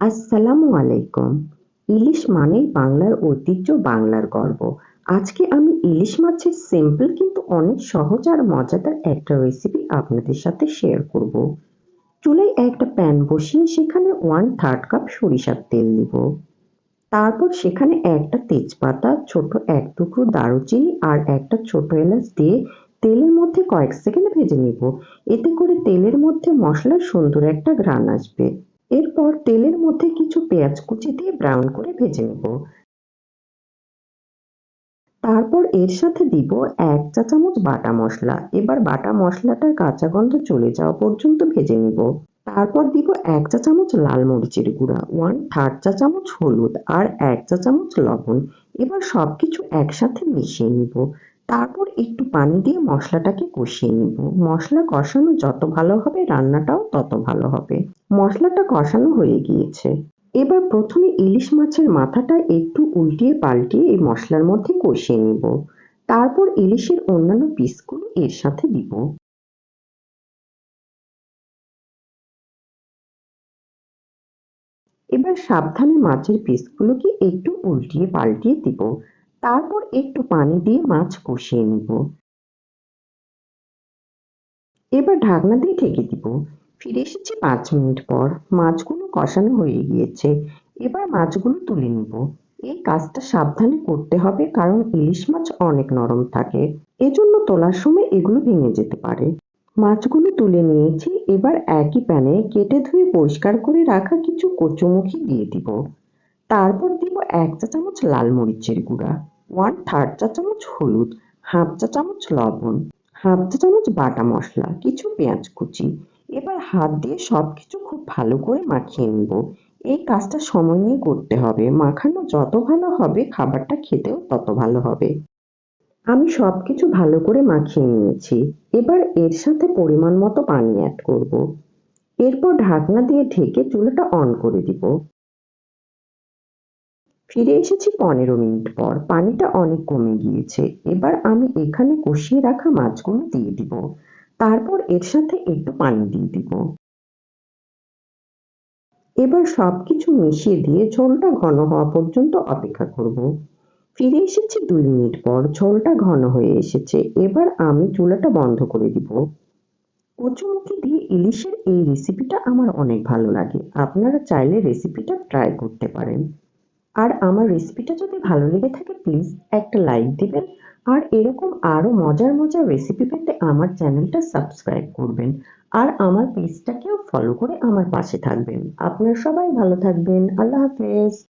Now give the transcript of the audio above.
আসসালামু আলাইকুম। ইলিশ মানেই বাংলার ঐতিহ্য, বাংলার গর্ব। আজকে আমি ইলিশ মাছের সিম্পল কিন্তু অনেক সহজ আর মজাদার একটা রেসিপি আপনাদের সাথে শেয়ার করব। চুলায় একটা প্যান বসিয়ে সেখানে ওয়ান থার্ড কাপ সরিষার তেল দিব তারপর সেখানে একটা তেজপাতা, ছোট এক টুকরো দারুচিনি আর একটা ছোট এলাচ দিয়ে তেলের মধ্যে কয়েক সেকেন্ড ভেজে নিব। এতে করে তেলের মধ্যে মশলার সুন্দর একটা ঘ্রাণ আসবে। এরপর তেলের মধ্যে কিছু পেঁয়াজ কুচি দিয়ে ব্রাউন করে ভেজে নেব। তারপর এর সাথে দিব এক চা চামচ বাটা মশলা। এবার বাটা মশলাটার কাঁচা গন্ধ চলে যাওয়া পর্যন্ত ভেজে নিব। তারপর দিব এক চা চামচ লাল মরিচের গুঁড়া ওয়ান থার্ড চা চামচ হলুদ আর এক চা চামচ লবণ। এবার সবকিছু একসাথে মিশিয়ে নিব। তারপর একটু পানি দিয়ে মশলাটাকে কষিয়ে নিব। মশলা কষানো যত ভালো হবে, রান্নাটাও তত ভালো হবে। মশলাটা কষানো হয়ে গিয়েছে। এবার প্রথমে ইলিশ মাছের মাথাটা একটু উল্টিয়ে পাল্টিয়ে এই মশলার মধ্যে কষিয়ে নিব। তারপর ইলিশের অন্যান্য পিসগুলো এর সাথে দিব। এবার সাবধানে মাছের পিসগুলোকে একটু উল্টিয়ে পাল্টিয়ে দিব। তারপর একটু পানি দিয়ে মাছ কষিয়ে নিব। এবার ঢাকনা দিয়ে ঢেকে দিব। ফিরে এসেছি পাঁচ মিনিট পর। মাছগুলো কষানো হয়ে গিয়েছে। এবার মাছগুলো তুলে নিব। এই কাজটা সাবধানে করতে হবে কারণ ইলিশ মাছ অনেক নরম থাকে। এজন্য তোলার সময় এগুলো ভেঙে যেতে পারে। মাছগুলো তুলে নিয়েছি। এবার একই প্যানে কেটে ধুয়ে পরিষ্কার করে রাখা কিছু কচুমুখী দিয়ে দিব। তারপর দিব এক চা চামচ লাল মরিচের গুঁড়া ওয়ান থার্ড চা চামচ হলুদ হাফ চা চামচ লবণ হাফ চা চামচ বাটা মশলা, কিছু পেঁয়াজ কুচি হাত দিয়ে সবকিছু খুব ভালো করে মাখিয়ে নিব। এই কাজটা সময় নিয়ে করতে হবে। মাখানো যত ভালো হবে, খাবারটা খেতেও তত ভালো হবে। আমি সবকিছু ভালো করে মাখিয়ে নিয়েছি। এবার এর সাথে পরিমাণ মতো পানি অ্যাড করব। এরপর ঢাকনা দিয়ে ঢেকে চুলাটা অন করে দিব। ফিরে এসেছি পনেরো মিনিট পর। পানিটা অনেক কমে গিয়েছে। এবার আমি এখানে কষিয়ে রাখা মাছগুলো দিয়ে দিব। তারপর এর সাথে একটু পানি দিয়ে দিব। এবার সবকিছু মিশিয়ে দিয়ে ঝোলটা ঘন হওয়া পর্যন্ত অপেক্ষা করব। ফিরে এসেছি দুই মিনিট পর, ঝোলটা ঘন হয়ে এসেছে। এবার আমি চুলাটা বন্ধ করে দিব। কচুমুখি দিয়ে ইলিশের এই রেসিপিটা আমার অনেক ভালো লাগে। আপনারা চাইলে রেসিপিটা ট্রাই করতে পারেন। আর আমার রেসিপিটা যদি ভালো লেগে থাকে, প্লিজ একটা লাইক দিবেন। আর এরকম আরও মজার মজার রেসিপি পেতে আমার চ্যানেলটা সাবস্ক্রাইব করবেন। আর আমার পেজটাকেও ফলো করে আমার পাশে থাকবেন। আপনারা সবাই ভালো থাকবেন। আল্লাহ হাফেজ।